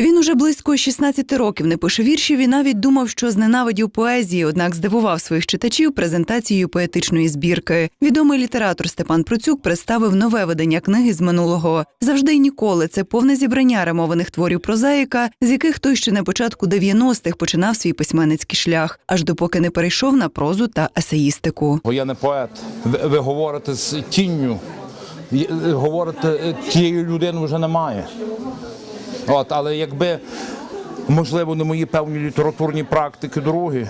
Він уже близько 16 років не пише віршів і навіть думав, що зненавидів поезії, однак здивував своїх читачів презентацією поетичної збірки. Відомий літератор Степан Процюк представив нове видання книги з минулого. Завжди й ніколи це повне зібрання ремованих творів прозаїка, з яких той ще на початку 90-х починав свій письменницький шлях, аж допоки не перейшов на прозу та есеїстику. Я не поет. Ви, говорите з тінню. Говорите, тієї людини вже немає. От, але якби, можливо, не мої певні літературні практики другі,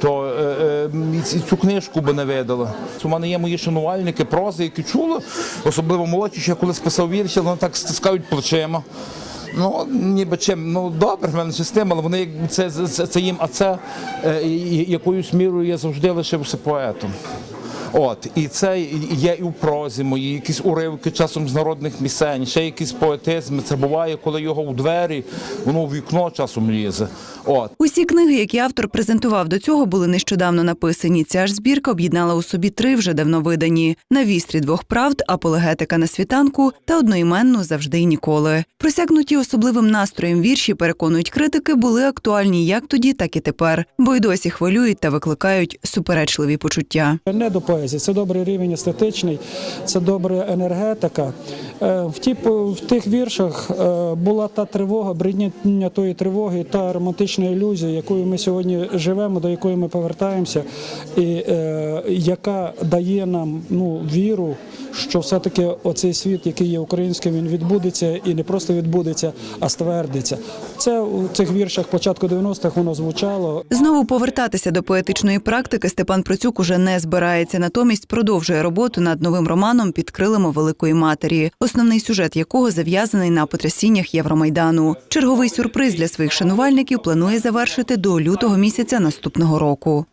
то е, е, цю книжку би не видали. У мене є мої шанувальники прози, які чули, особливо молодші, що я колись писав вірші, вони так стискають плечима. Ну, ніби чим, ну добре, в мене система, але вони це, це, це їм, а це е, якоюсь мірою я завжди лишився поетом. От, і це є і в прозі мої, якісь уривки часом з народних пісень, ще якісь поетизми. Це буває, коли його у двері, воно в вікно часом лізе. От. Усі книги, які автор презентував до цього, були нещодавно написані. Ця ж збірка об'єднала у собі три вже давно видані: на вістрі двох правд, апологетика на світанку та одноіменну завжди й ніколи. Просякнуті особливим настроєм вірші, переконують критики, були актуальні як тоді, так і тепер, бо й досі хвилюють та викликають суперечливі почуття. Не до поезії, це добрий рівень естетичний, це добра енергетика. Е, В, ті, в тих віршах е, була та тривога, брідняння тої тривоги, та романтична ілюзія, якою ми сьогодні живемо, до якої ми повертаємося, і е, яка дає нам ну, віру, що все-таки оцей світ, який є українським, він відбудеться і не просто відбудеться, а ствердиться. Це у цих віршах початку 90-х воно звучало. Знову повертатися до поетичної практики Степан Процюк уже не збирається, натомість продовжує роботу над новим романом під крилами великої матері, основний сюжет якого зав'язаний на потрясіннях Євромайдану. Черговий сюрприз для своїх шанувальників планує завершити до лютого місяця наступного року.